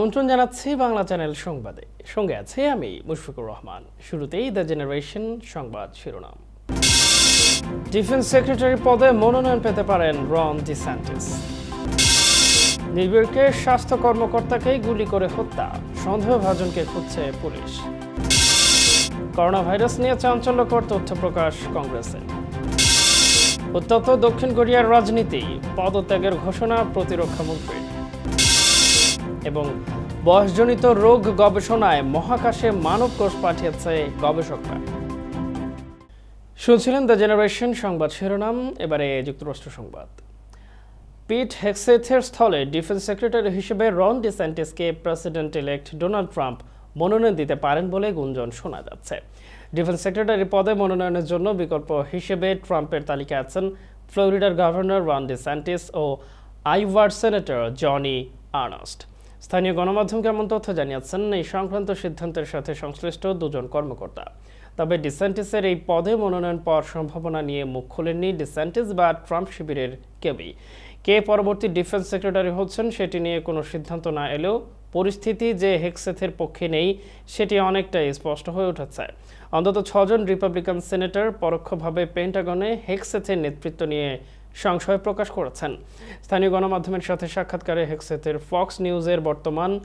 আমন্ত্রণ জানাচ্ছি বাংলা চ্যানেল সংবাদে। সঙ্গে আছে আমি মুশফিকুর রহমান। শুরুতেই দ্য জেনারেশন সংবাদ শিরোনাম। ডিফেন্স সেক্রেটারি পদে মনোনয়ন পেতে পারেন রন ডিস্যান্টিস নিবিড়কে স্বাস্থ্য কর্মকর্তাকে গুলি করে হত্যা। সন্দেহভাজনকে খুঁজছে পুলিশ। করোনা ভাইরাস নিয়ে চাঞ্চল্যকর তথ্য প্রকাশ কংগ্রেসের উত্তপ্ত দক্ষিণ কোরিয়ার রাজনীতি, পদত্যাগের ঘোষণা প্রতিরক্ষা মন্ত্রীর। এবং বয়সজনিত রোগ গবেষণায় মহাকাশে মানব কোষ পাঠিয়েছে গবেষকরা। শুনছিলেন দ্য জেনারেশন সংবাদ শিরোনাম, এবারে যুক্তরাষ্ট্র সংবাদ। পিট হেক্সেথের স্থলে ডিফেন্স সেক্রেটারি হিসেবে রন ডিসেন্টিসকে প্রেসিডেন্ট ইলেক্ট ডোনাল্ড ট্রাম্প মনোনয়ন দিতে পারেন বলে গুঞ্জন শোনা যাচ্ছে। ডিফেন্স সেক্রেটারি পদে মনোনয়নের জন্য বিকল্প হিসেবে ট্রাম্পের তালিকায় আছেন ফ্লোরিডার গভর্নর রন ডিসেন্টিস ও আইভার সেনেটর জনি আর্নস্ট। স্থানীয় গণমাধ্যমকে এমন তথ্য জানিয়েছেন, এই সংক্রান্ত সিদ্ধান্তের সাথে সংশ্লিষ্ট দুজন কর্মকর্তা। তবে ডিসেন্টিসের এই পদে মনোনয়ন পাওয়ার সম্ভাবনা নিয়ে মুখ খোলেননি ডিসেন্টিস বা ট্রাম্প শিবিরের কেউই। কে পরবর্তী ডিফেন্স সেক্রেটারি হচ্ছেন সেটি নিয়ে কোনো সিদ্ধান্ত না এলেও পরিস্থিতি যে হেক্সেথের পক্ষে নেই, সেটি অনেকটাই স্পষ্ট হয়ে উঠেছে। অন্তত ছজন রিপাবলিকান সেনেটর পরোক্ষভাবে পেন্টাগনে হেক্সেথের নেতৃত্ব নিয়ে সংশয় প্রকাশ করেছেন। স্থানীয় গণমাধ্যমের সাথে সাক্ষাৎকারে হেক্সেথের ফক্স নিউজের বর্তমান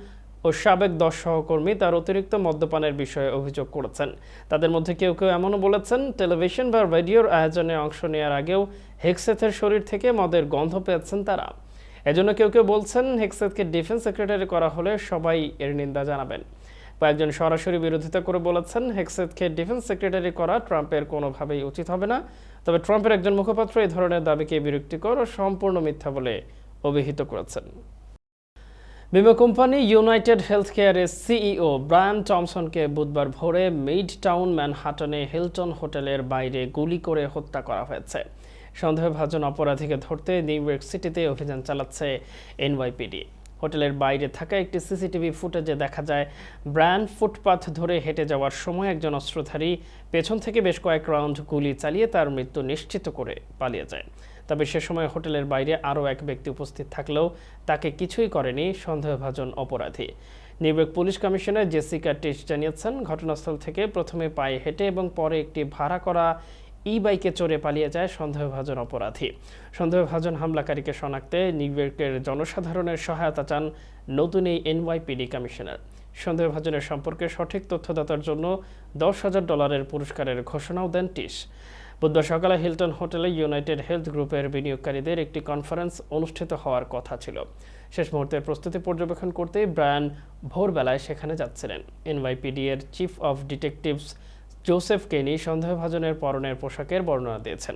ও সাবেক দশ সহকর্মী তার অতিরিক্ত মদ্যপানের বিষয়ে অভিযোগ করেছেন। তাদের মধ্যে কেউ কেউ এমনও বলেছেন, টেলিভিশন বা রেডিওর আয়োজনে অংশ নেওয়ার আগেও হেক্সেথের শরীর থেকে মদের গন্ধ পেয়েছেন তারা। এজন্য কেউ কেউ বলছেন হেক্সেথকে ডিফেন্স সেক্রেটারি করা হলে সবাই এর নিন্দা জানাবেন। কয়েকজন সরাসরি বিরোধিতা করে বলেছেন, হেক্সেথকে ডিফেন্স সেক্রেটারি করা ট্রাম্পের কোনোভাবেই উচিত হবে না। তবে ট্রাম্পের একজন মুখপাত্র এই ধরনের দাবিকে বিরক্তিকর ও সম্পূর্ণ মিথ্যা বলে অভিহিত করেছেন। বিমা কোম্পানি ইউনাইটেড হেলথ কেয়ারের সিইও ব্রায়ান টমসনকে বুধবার ভোরে মিড টাউন ম্যানহাটনে হিলটন হোটেলের বাইরে গুলি করে হত্যা করা হয়েছে। সন্দেহভাজন অপরাধীকে ধরতে নিউ ইয়র্ক সিটিতে অভিযান চালাচ্ছে এনওয়াইপিডি। হোটেলের বাইরে থাকা একটি সিসিটিভি ফুটেজে দেখা যায়, ব্র্যান্ড ফুটপাথ ধরে হেঁটে যাওয়ার সময় একজন অস্ত্রধারী পেছন থেকে বেশ কয়েক রাউন্ড গুলি চালিয়ে তার মৃত্যু নিশ্চিত করে পালিয়ে যায়। তবে সে সময় হোটেলের বাইরে আরও এক ব্যক্তি উপস্থিত থাকলেও তাকে কিছুই করেনি, সন্দেহভাজন অপরাধী। New York police commissioner Jessica Tisch জানিয়েছেন, ঘটনাস্থল থেকে প্রথমে পায়ে হেঁটে এবং পরে একটি ভাড়া করা ই বাইকে চড়ে পালিয়ে যায় সন্দেহভাজন অপরাধী। সন্দেহভাজন হামলাকারীকে শনাক্তে নিউইয়র্কের জনসাধারণের সহায়তা চান নতুন এই এনওয়াইপিডি কমিশনার। সন্দেহভাজনের সম্পর্কে সঠিক তথ্যদাতার জন্য দশ হাজার ডলারের পুরস্কারের ঘোষণাও দেন টিস। বুধবার সকালে হিলটন হোটেলে ইউনাইটেড হেলথ গ্রুপের বিনিয়োগকারীদের একটি কনফারেন্স অনুষ্ঠিত হওয়ার কথা ছিল। শেষ মুহূর্তের প্রস্তুতি পর্যবেক্ষণ করতে ব্রায়ান ভোরবেলায় সেখানে যাচ্ছিলেন। এনওয়াইপিডি এর চিফ অফ ডিটেকটিভস জোসেফ কেনি সন্দেহভাজনের পরনের পোশাকের বর্ণনা দিয়েছেন।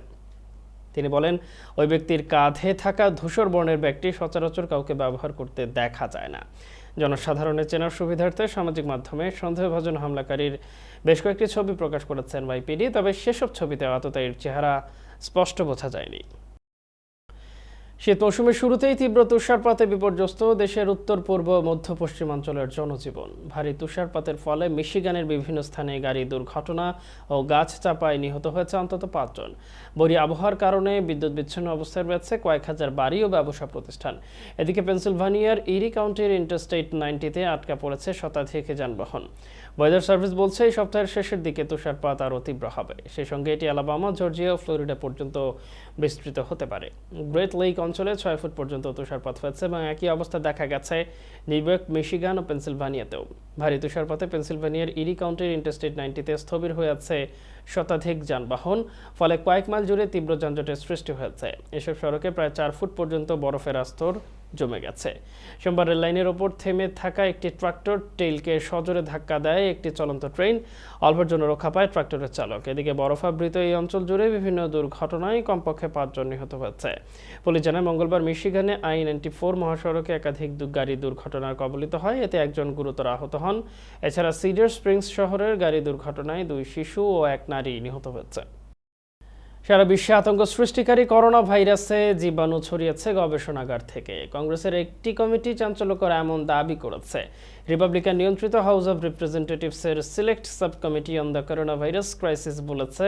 তিনি বলেন, ওই ব্যক্তির কাঁধে থাকা ধূসর বর্ণের ব্যক্তি সচরাচর কাউকে ব্যবহার করতে দেখা যায় না। জনসাধারণের চেনার সুবিধার্থে সামাজিক মাধ্যমে সন্দেহভাজন হামলাকারীর বেশ কয়েকটি ছবি প্রকাশ করেছেন ওয়াইপিডি, তবে সেসব ছবিতে আততায়ীর চেহারা স্পষ্ট বোঝা যায়নি। শীত মৌসুমের শুরুতেই তীব্র তুষারপাতে বিপর্যস্ত দেশের উত্তর, পূর্ব মধ্য পশ্চিমাঞ্চলের জনজীবন। ভারী তুষারপাতের ফলে মিশিগানের বিভিন্ন স্থানে গাড়ি দুর্ঘটনা ও গাছ চাপায় নিহত হয়েছে অন্তত পাঁচজন বরি আবহাওয়ার কারণে বিদ্যুৎ বিচ্ছিন্ন অবস্থায় রয়েছে কয়েক হাজার বাড়ি ও ব্যবসা প্রতিষ্ঠান। এদিকে পেনসিলভানিয়ার ইরি কাউন্টির ইন্টারস্টেট নাইনটিতে আটকা পড়েছে শতাধিক যানবাহন। ওয়েদার সার্ভিস বলছে, এই সপ্তাহের শেষের দিকে তুষারপাত আরও তীব্র হবে। সেই সঙ্গে এটি আলাবামা, জর্জিয়া, ফ্লোরিডা পর্যন্ত বিস্তৃত হতে পারে। গ্রেট লেক অঞ্চলে ছয় ফুট পর্যন্ত তুষারপাত হয়েছে এবং একই অবস্থা দেখা গেছে নিউইয়র্ক মিশিগান ও পেনসিলভানিয়াতেও। ভারী তুষারপাতে পেনসিলভানিয়ার ইরি কাউন্টির ইন্টারস্টেট নাইনটিতে স্থবির হয়ে আছে শতাধিক যানবাহন, ফলে কয়েক মাইল জুড়ে তীব্র যানজটের সৃষ্টি হয়েছে। এসব সড়কে প্রায় চার ফুট পর্যন্ত বরফের আস্তর জমে গেছে। সোমবার রেললাইনের ওপর থেমে থাকা একটি ট্রাক্টর টেইলকে সজোরে ধাক্কা দেয় একটি চলন্ত ট্রেন। অল্পের জন্য রক্ষা পায় ট্রাক্টরের চালক। এদিকে বরফাবৃত এই অঞ্চল জুড়ে বিভিন্ন দুর্ঘটনায় কমপক্ষে পাঁচজন নিহত হয়েছে। পুলিশ জানায়, মঙ্গলবার মিশিগানে আই নাইনটি ফোর মহাসড়কে একাধিক গাড়ি দুর্ঘটনার কবলিত হয়। এতে একজন গুরুতর আহত হন। এছাড়া সিডার স্প্রিংস শহরের গাড়ি দুর্ঘটনায় দুই শিশু ও এক নারী নিহত হয়েছে। সারা বিশ্বে আতঙ্ক সৃষ্টিকারী করোনা ভাইরাসে জীবাণু ছড়িয়েছে গবেষণাগার থেকে। কংগ্রেসের একটি কমিটি চাঞ্চল্যকর এমন দাবি করেছে। রিপাবলিকান নিয়ন্ত্রিত House of রিপ্রেজেন্টেটিভসের Select Subcommittee on the Coronavirus Crisis বলেছে,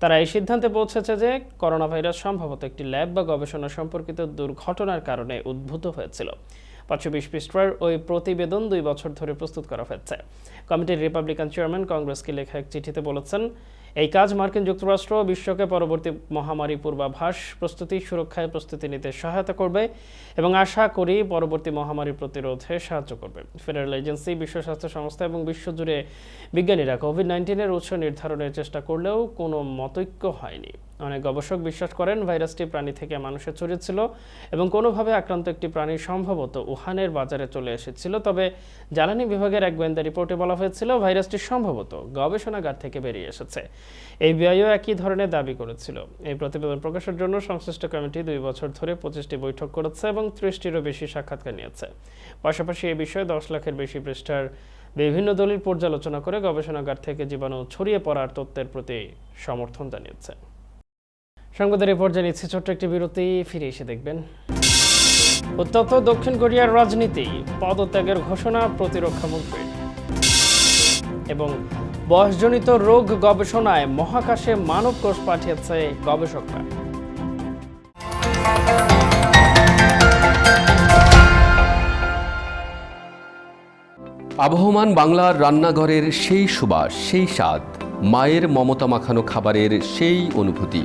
তারা এই সিদ্ধান্তে পৌঁছেছে যে করোনা ভাইরাস সম্ভবত একটি ল্যাব বা গবেষণা সম্পর্কিত দুর্ঘটনার কারণে উদ্ভূত হয়েছিল। পাঁচশো বিশ পৃষ্ঠার ওই প্রতিবেদন দুই বছর ধরে প্রস্তুত করা হয়েছে। কমিটির রিপাবলিকান চেয়ারম্যান কংগ্রেসকে লেখা এক চিঠিতে বলেছেন, এই কাজ মার্কিন যুক্তরাষ্ট্র বিশ্বকে পরবর্তী মহামারী পূর্বাভাস, প্রস্তুতি, সুরক্ষায় প্রস্তুতি নিতে সহায়তা করবে এবং আশা করি পরবর্তী মহামারী প্রতিরোধে সাহায্য করবে। ফেডারেল এজেন্সি, বিশ্ব স্বাস্থ্য সংস্থা এবং বিশ্বজুড়ে বিজ্ঞানীরা কোভিড নাইন্টিনের উৎস নির্ধারণের চেষ্টা করলেও কোনো মতৈক্য হয়নি। অনেক গবেষক বিশ্বাস করেন ভাইরাসটি প্রাণী থেকে মানুষে ছড়িয়েছিল এবং কোনোভাবে আক্রান্ত একটি প্রাণী সম্ভবত উহানের বাজারে চলে এসেছিল। তবে জ্বালানি বিভাগের এক গোয়েন্দা রিপোর্টে বলা হয়েছিল, ভাইরাসটি সম্ভবত গবেষণাগার থেকে বেরিয়ে এসেছে। এই বিআইও একই ধরনের দাবি করেছিল। এই প্রতিবেদন প্রকাশের জন্য সংশ্লিষ্ট কমিটি দুই বছর ধরে পঁচিশটি বৈঠক করেছে এবং ত্রিশটিরও বেশি সাক্ষাৎকার নিয়েছে। পাশাপাশি এই বিষয়ে দশ লাখের বেশি পৃষ্ঠার বিভিন্ন দলিল পর্যালোচনা করে গবেষণাগার থেকে জীবাণু ছড়িয়ে পড়ার তত্ত্বের প্রতি সমর্থন জানিয়েছে। সংবাদের রিপোর্ট জানিয়েছে ছোট্ট একটি বিরতি, ফিরে এসে দেখবেন। উত্তপ্ত দক্ষিণ কোরিয়ার রাজনীতি, পদত্যাগের ঘোষণা প্রতিরক্ষা মন্ত্রীর। এবং বয়সজনিত রোগ গবেষণায় মহাকাশে মানব কোষ পাঠিয়েছে গবেষকরা। আবহমান বাংলার রান্নাঘরের সেই সুবাস, সেই স্বাদ, মায়ের মমতা মাখানো খাবারের সেই অনুভূতি।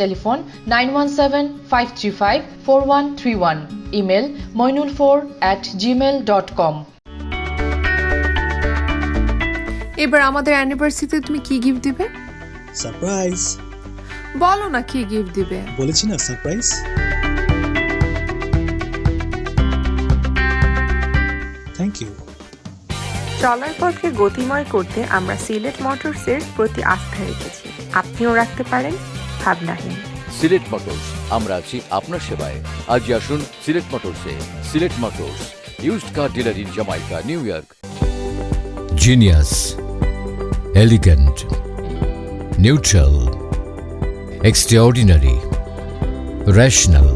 Telephone nine one seven five three five four one three one. Email Moinul four at Gmail dot com. এবার আমাদের অ্যানিভার্সারিতে তুমি কি গিফট দিবে? সারপ্রাইজ বলো না কি গিফট দিবে। বলেছি না সারপ্রাইজ থ্যাংক ইউ চলার পথকে গতিময় করতে আমরা সিলেট মোটরসের প্রতি আস্থা রেখেছি। আপনিও রাখতে পারেন। ভাবনাহীন সিলেট মোটরস আমরা আছি আপনার সেবায় আজই আসুন Sylhet মোটরসে Sylhet Motors used car dealer in Jamaica New York Genius, elegant, neutral, extraordinary, rational,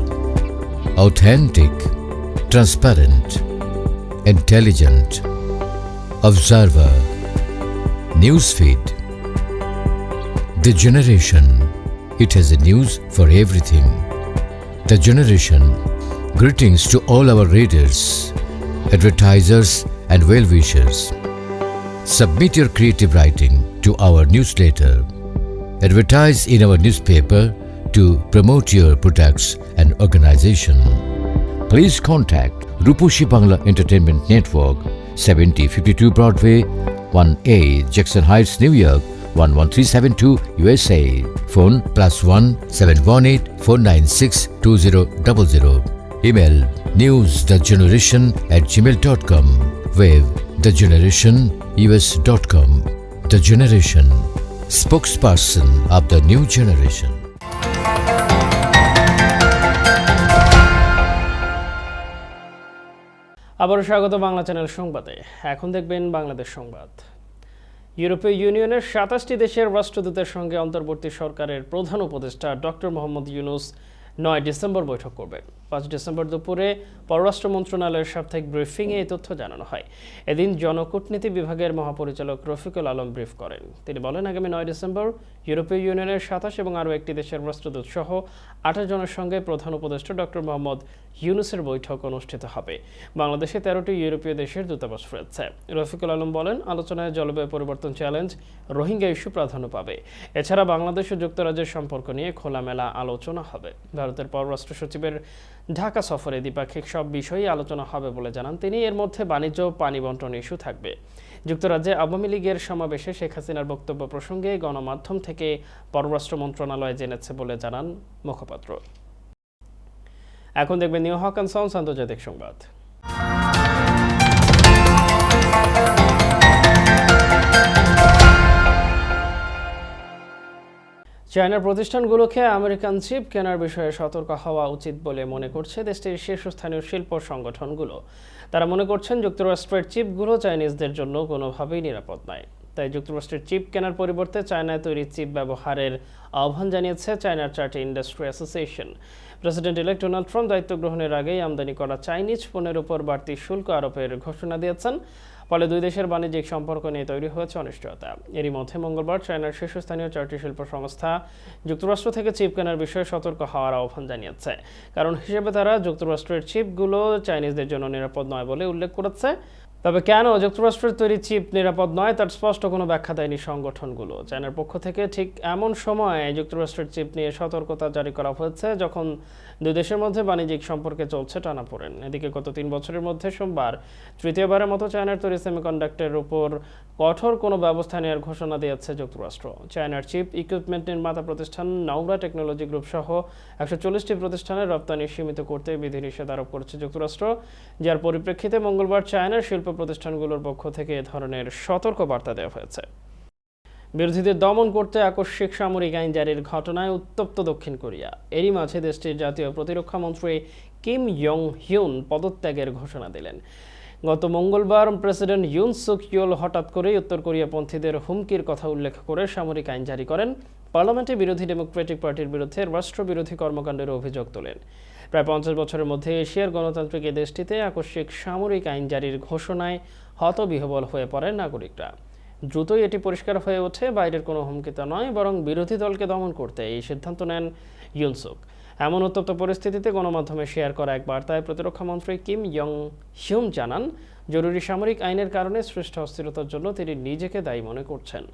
authentic, transparent, intelligent, observer, newsfeed. The generation, it has a news for everything. The generation, greetings to all our readers, advertisers, and well wishers. Submit your creative writing to our newsletter. Advertise in our newspaper to promote your products and organization. Please contact Rupushi Bangla Entertainment Network, 7052 Broadway, 1A, Jackson Heights, New York, 11372 USA. Phone plus 1 718 496 2000. Email newsthegeneration at gmail.com. Web thegenerationus.com. The Generation, spokesperson of the new generation. আবারও স্বাগত Bangla channel সংবাদে এখন দেখবেন বাংলাদেশ সংবাদ ইউরোপীয় ইউনিয়নের সাতাশটি দেশের রাষ্ট্রদূতের সঙ্গে অন্তর্বর্তী সরকারের প্রধান উপদেষ্টা ডক্টর মোহাম্মদ ইউনুস নয় ডিসেম্বর বৈঠক করবেন পাঁচ ডিসেম্বর দুপুরে পররাষ্ট্র মন্ত্রণালয়ের সাপ্তাহিক ব্রিফিংয়ে এই তথ্য জানানো হয়। এদিন জনকূটনীতি বিভাগের মহাপরিচালক রফিকুল আলম ব্রিফ করেন। তিনি বলেন, আগামী নয় ডিসেম্বর ইউরোপীয় ইউনিয়নের সাতাশ এবং আরও একটি দেশের রাষ্ট্রদূত সহ আঠাশ জনের সঙ্গে প্রধান উপদেষ্টা ডক্টর মোহাম্মদ ইউনুসের বৈঠক অনুষ্ঠিত হবে। বাংলাদেশে তেরোটি ইউরোপীয় দেশের দূতাবাস রয়েছে রফিকুল আলম বলেন, আলোচনায় জলবায়ু পরিবর্তন চ্যালেঞ্জ রোহিঙ্গা ইস্যু প্রাধান্য পাবে। এছাড়া বাংলাদেশ ও যুক্তরাজ্যের সম্পর্ক নিয়ে খোলামেলা আলোচনা হবে। ভারতের পররাষ্ট্র সচিবের ঢাকা সফরে দ্বিপাক্ষিক সব বিষয়ে আলোচনা হবে বলে জানান তিনি। এর মধ্যে বাণিজ্য, পানি বন্টন ইস্যু থাকবে। যুক্তরাজ্যে আওয়ামী লীগের সমাবেশে শেখ হাসিনার বক্তব্য প্রসঙ্গে গণমাধ্যম থেকে পররাষ্ট্র মন্ত্রণালয় জেনেছে বলে জানান মুখপাত্র। এখন দেখবেন নিউ হকান সাউন্স আন্তর্জাতিক সংবাদ। চায়নার প্রতিষ্ঠানগুলোকে আমেরিকান চিপ কেনার বিষয়ে সতর্ক হওয়া উচিত বলে মনে করছে দেশটির শীর্ষস্থানীয় শিল্প সংগঠনগুলো। তারা মনে করছেন যুক্তরাষ্ট্রের চিপগুলো চাইনিজদের জন্য কোনোভাবেই নিরাপদ নয়। তাই যুক্তরাষ্ট্রের চিপ কেনার পরিবর্তে চায়নায় তৈরি চিপ ব্যবহারের আহ্বান জানিয়েছে চায়নার চার্টি industry association. President elect Donald Trump দায়িত্ব গ্রহণের আগেই আমদানি করা চাইনিজ পণ্যের উপর বাড়তি শুল্ক আরোপের ঘোষণা দিয়েছেন। ফলে দুই দেশের বাণিজ্যিক সম্পর্ক নিয়ে তৈরি হয়েছে অনিশ্চয়তা। এরই মধ্যে মঙ্গলবার চায়নার শীর্ষস্থানীয় চারটি শিল্প সংস্থা যুক্তরাষ্ট্র থেকে চিপ কেনার বিষয়ে সতর্ক হওয়ার আহ্বান জানিয়েছে। কারণ হিসেবে তারা যুক্তরাষ্ট্রের চিপগুলো চাইনিজদের জন্য নিরাপদ নয় বলে উল্লেখ করেছে। তবে কেন যুক্তরাষ্ট্রের তৈরি চিপ নিরাপদ নয় তার স্পষ্ট কোনো ব্যাখ্যা দেয়নি সংগঠনগুলো। চায়নার পক্ষ থেকে ঠিক এমন সময় যুক্তরাষ্ট্রের চিপ নিয়ে সতর্কতা জারি করা হয়েছে যখন দুই দেশের মধ্যে বাণিজ্যিক সম্পর্কে চলছে টানাপোড়েন। এদিকে গত তিন বছরের মধ্যে সোমবার তৃতীয়বারের মতো চায়নার তৈরি সেমিকন্ডাক্টরের উপর কঠোর কোনো ব্যবস্থা নেওয়ার ঘোষণা দিয়েছে যুক্তরাষ্ট্র। চায়নার চিপ ইকুইপমেন্ট নির্মাতা প্রতিষ্ঠান নাউরা টেকনোলজি গ্রুপ সহ একশো চল্লিশটি প্রতিষ্ঠানের রপ্তানি সীমিত করতে বিধিনিষেধ আরোপ করেছে যুক্তরাষ্ট্র। যার পরিপ্রেক্ষিতে মঙ্গলবার চায়নার শিল্প প্রতিষ্ঠানগুলোর পক্ষ থেকে এ ধরনের সতর্ক বার্তা দেওয়া হয়েছে। বিরোধীদের দমন করতে আকস্মিক সামরিক আইন জারির ঘটনায় উত্তপ্ত দক্ষিণ কোরিয়া। এরই মাঝে দেশটির জাতীয় প্রতিরক্ষা মন্ত্রী কিম ইয়ং হিউন পদত্যাগের ঘোষণা দিলেন। গত মঙ্গলবার প্রেসিডেন্ট ইউন সুক ইয়োল হঠাৎ করেই উত্তর কোরিয়াপন্থীদের হুমকির কথা উল্লেখ করে সামরিক আইন জারি করেন। পার্লামেন্টে বিরোধী ডেমোক্রেটিক পার্টির বিরুদ্ধে রাষ্ট্রবিরোধী কর্মকাণ্ডের অভিযোগ তোলেন। প্রায় পঞ্চাশ বছরের মধ্যে এশিয়ার গণতান্ত্রিক দেশটিতে আকস্মিক সামরিক আইন জারির ঘোষণায় হতবিহবল হয়ে পড়েন নাগরিকরা। দ্রুতই এটি পরিষ্কার হয়ে ওঠে, বাইরের কোনো হুমকিতে নয়, বরং বিরোধী দলকে দমন করতে এই সিদ্ধান্ত নেন ইউনসুক। এমন উত্তপ্ত পরিস্থিতিতে গণমাধ্যমে শেয়ার করা এক বার্তায় প্রতিরক্ষামন্ত্রী কিম ইয়ং হিউম জানান, জরুরি সামরিক আইনের কারণে সৃষ্ট অস্থিরতার জন্য তিনি নিজেকে দায়ী মনে করছেন।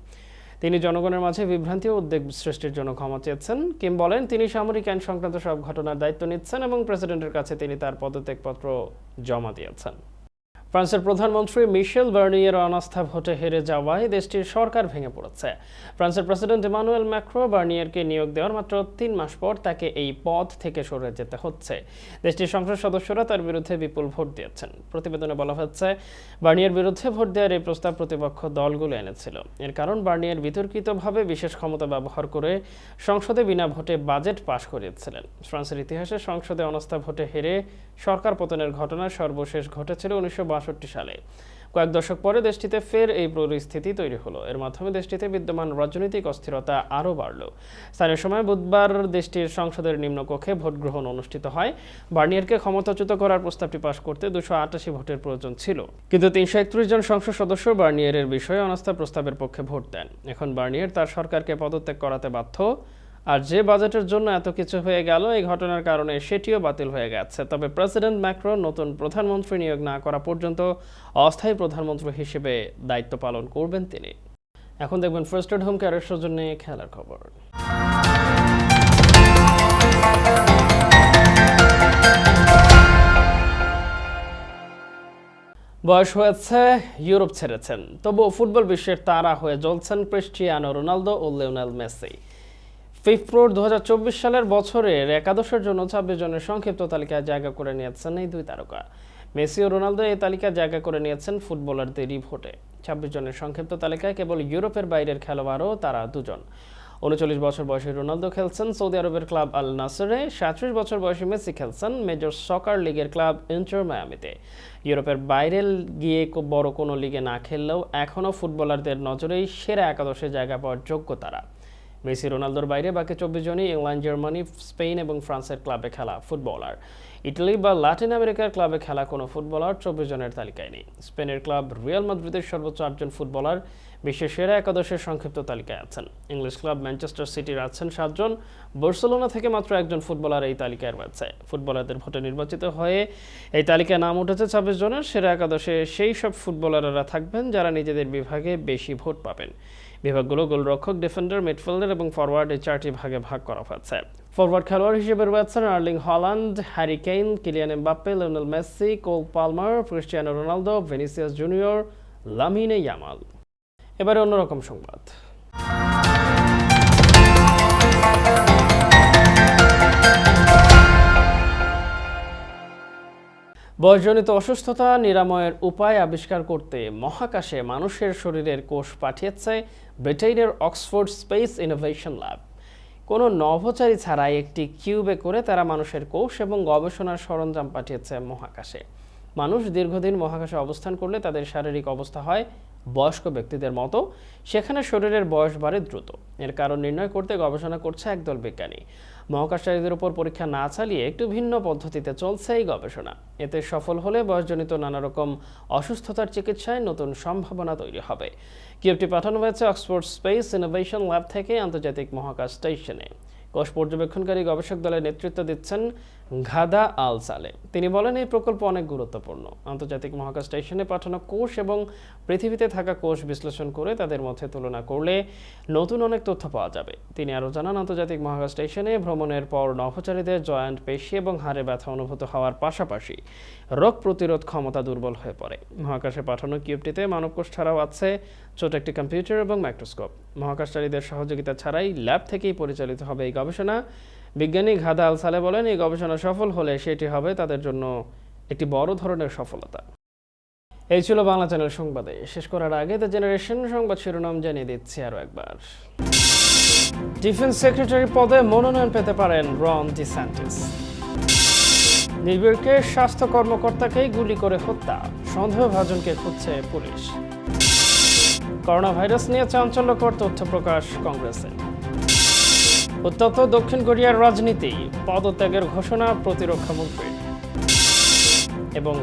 তিনি জনগণের মাঝে বিভ্রান্তি ও উদ্বেগ সৃষ্টির জন্য ক্ষমা চেয়েছেন। কিম বলেন, তিনি সামরিক আইন সংক্রান্ত সব ঘটনার দায়িত্ব নিচ্ছেন এবং প্রেসিডেন্টের কাছে তিনি তার পদত্যাগপত্র জমা দিয়েছেন। ফ্রান্সের প্রধানমন্ত্রী মিশেল বার্নিয়ের অনাস্থা ভোটে হেরে যাওয়ায় দেশটির সরকার ভেঙে পড়েছে। ফ্রান্সের প্রেসিডেন্ট ইমানুয়েল ম্যাক্রো বার্নিয়ারকে নিয়োগ দেওয়ার মাত্র তিন মাস পর তাকে এই পদ থেকে সরে যেতে হচ্ছে। দেশটির সংসদ সদস্যরা তার বিরুদ্ধে বিপুল ভোট দিয়েছেন। প্রতিবেদনে বলা হচ্ছে, বার্নিয়ার বিরুদ্ধে ভোট দেওয়ার এই প্রস্তাব প্রতিপক্ষ দলগুলো এনেছিল। এর কারণ, বার্নিয়ার বিতর্কিতভাবে বিশেষ ক্ষমতা ব্যবহার করে সংসদে বিনা ভোটে বাজেট পাশ করিয়েছিলেন। ফ্রান্সের ইতিহাসে সংসদে অনাস্থা ভোটে হেরে সরকার পতনের ঘটনা সর্বশেষ ঘটেছিল উনিশশো সালে। কয়েক দশক পরে দেশটিতে ফের এই পরিস্থিতি তৈরি হলো। এর মাধ্যমে দেশটিতে বিদ্যমান রাজনৈতিক অস্থিরতা আরও বাড়ল। স্থানীয় সময় বুধবার দেশটির সংসদের নিম্নকক্ষে ভোট গ্রহণ অনুষ্ঠিত হয়। বার্নিয়ারকে ক্ষমতাচ্যুত করার প্রস্তাবটি পাশ করতে দুশো আটাশি ভোটের প্রয়োজন ছিল। কিন্তু তিনশো একত্রিশ জন সংসদ সদস্য বার্নিয়ারের বিষয়ে অনাস্থা প্রস্তাবের পক্ষে ভোট দেন। এখন বার্নিয়ার তার সরকারকে পদত্যাগ করাতে বাধ্য। আর যে বাজেটের জন্য এত কিছু হয়ে গেল, এই ঘটনার কারণে সেটিও বাতিল হয়ে গেছে। তবে প্রেসিডেন্ট ম্যাক্রো নতুন প্রধানমন্ত্রী নিয়োগ না করা পর্যন্ত অস্থায়ী প্রধানমন্ত্রী হিসেবে দায়িত্ব পালন করবেন তিনি। এখন দেখবেন ফার্স্ট এড হোম কেয়ারের সৌজন্যে খেলার খবর। বয়স হয়েছে, ইউরোপ ছেড়েছেন। তবুও ফুটবল বিশ্বের তারা হয়ে জ্বলছেন ক্রিস্টিয়ানো রোনালদো ও লিওনেল মেসি। ফিফপ্রোর দু সালের বছরের একাদশের জন্য ছাব্বিশ জনের সংক্ষিপ্ত তালিকায় জায়গা করে নিয়েছেন এই দুই তারকা। মেসি ও রোনালদো এই তালিকায় জায়গা করে নিয়েছেন ফুটবলারদেরই ভোটে। ছাব্বিশ জনের সংক্ষিপ্ত তালিকায় কেবল ইউরোপের বাইরের খেলোয়াড়ও তারা দুজন। উনচল্লিশ বছর বয়সী রোনালদো খেলছেন সৌদি আরবের ক্লাব আল নাসরে, সাঁত্রিশ বছর বয়সী মেসি খেলছেন মেজর সকার লিগের ক্লাব ইন্টার মায়ামিতে। ইউরোপের বাইরে গিয়ে বড় কোনো লিগে না খেললেও এখনও ফুটবলারদের নজরেই সেরা একাদশে জায়গা পাওয়ার যোগ্য তারা। মেসি, রোনালদোর বাইরে বাকি চব্বিশ জনই ইংল্যান্ড, জার্মানি, স্পেন এবং ফ্রান্সের ক্লাবে খেলা ফুটবলার। ইটালি বা লাতিন আমেরিকার ক্লাবে খেলা কোনো ফুটবলার চব্বিশ জনের তালিকায় নেই। স্পেনের ক্লাব রিয়াল মাদ্রিদের সর্বোচ্চ আটজন ফুটবলার বিশ্বের সেরা একাদশের সংক্ষিপ্ত তালিকায় আছেন। ইংলিশ ক্লাব ম্যানচেস্টার সিটির আছেন সাতজন। বার্সেলোনা থেকে মাত্র একজন ফুটবলার এই তালিকায় রয়েছে। ফুটবলারদের ভোটে নির্বাচিত হয়ে এই তালিকায় নাম উঠেছে ছাব্বিশ জনের। সেরা একাদশে সেই সব ফুটবলাররা থাকবেন যারা নিজেদের বিভাগে বেশি ভোট পাবেন। বিভাগগুলো গোলরক্ষক ডিফেন্ডার মিডফিল্ডার এবং ফরওয়ার্ড চারটি ভাগে ভাগ করা হয়েছে। ফরওয়ার্ড খেলোয়াড় হিসেবে রয়েছেন Erling Haaland Harry Kane, Kylian Mbappe, Lionel Messi, Cole Palmer Cristiano Ronaldo, Vinicius Junior, Lamine Yamal. এবারে অন্যরকম সংবাদ। বয়সজনিত অসুস্থতা, নিরাময়ের উপায় আবিষ্কার করতে মহাকাশে মানুষের শরীরের কোষ পাঠিয়েছে ব্রিটেনের অক্সফোর্ড স্পেস ইনোভেশন ল্যাব। কোনো নভোচারী ছাড়াই একটি কিউবে করে তারা মানুষের কোষ এবং গবেষণার সরঞ্জাম পাঠিয়েছে মহাকাশে। মানুষ দীর্ঘদিন মহাকাশে অবস্থান করলে তাদের শারীরিক অবস্থা হয় বয়স্ক ব্যক্তিদের মতো। সেখানে শরীরের বয়স বাড়ে দ্রুত। এর কারণ নির্ণয় করতে গবেষণা করছে একদল বিজ্ঞানী। মহাকাশচারীদের উপর পরীক্ষা না চালিয়ে একটু ভিন্ন পদ্ধতিতে চলছে এই গবেষণা। এতে সফল হলে বয়সজনিত নানা রকম অসুস্থতার চিকিৎসায় নতুন সম্ভাবনা তৈরি হবে। কিউবটি পাঠানো হয়েছে অক্সফোর্ড স্পেস ইনোভেশন ল্যাব থেকে আন্তর্জাতিক মহাকাশ স্টেশনে। কোষ পর্যবেক্ষণকারী গবেষক দলের নেতৃত্ব দিচ্ছেন ঘাদা আল সালে তিনি বলেন, এই প্রকল্প অনেক গুরুত্বপূর্ণ। আন্তর্জাতিক মহাকাশ স্টেশনে পাঠানো কোষ এবং পৃথিবীতে থাকা কোষ বিশ্লেষণ করে তাদের মধ্যে তুলনা করলে নতুন অনেক তথ্য পাওয়া যাবে। তিনি আরও জানান, আন্তর্জাতিক মহাকাশ স্টেশনে ভ্রমণের পর নভোচারীদের জয়েন্ট পেশি এবং হাড়ে ব্যথা অনুভূত হওয়ার পাশাপাশি রোগ প্রতিরোধ ক্ষমতা দুর্বল হয়ে পড়ে। মহাকাশে পাঠানো কিউবটিতে মানবকোষ ছাড়াও আছে ছোট একটি কম্পিউটার এবং মাইক্রোস্কোপ মহাকাশচারীদের সহযোগিতা ছাড়াই ল্যাব থেকেই পরিচালিত হবে এই গবেষণা। বিজ্ঞানী ঘাদা আল সালে বলেন, এই গবেষণা সফল হলে সেটি হবে তাদের জন্য একটি বড় ধরনের সফলতা। এই ছিল বাংলা চ্যানেল সংবাদে। শেষ করার আগে দ্য জেনারেশন সংবাদ শিরোনাম জানিয়ে দিচ্ছি আরও একবার। ডিফেন্স সেক্রেটারি পদে মনোনয়ন পেতে পারেন রন ডি ডিস্যান্টিস নির্ভীরকে স্বাস্থ্য কর্মকর্তাকেই গুলি করে হত্যা। সন্দেহভাজনকে খুঁজছে পুলিশ। করোনা ভাইরাস নিয়ে চাঞ্চল্যকর তথ্য প্রকাশ কংগ্রেসে উত্তপ্ত দক্ষিণ কোরিয়ার রাজনীতি, পদত্যাগের ঘোষণা প্রতিরক্ষা মন্ত্রীর এবং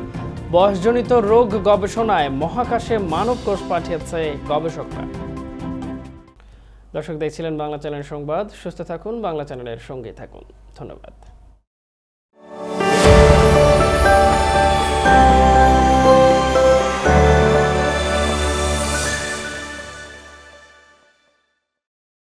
বয়সজনিত রোগ গবেষণায় মহাকাশে মানব কোষ পাঠিয়েছে গবেষকরা। দর্শক দেখছিলেন বাংলা চ্যানেল সংবাদ, সুস্থ থাকুন, বাংলা চ্যানেলের সঙ্গে থাকুন। ধন্যবাদ।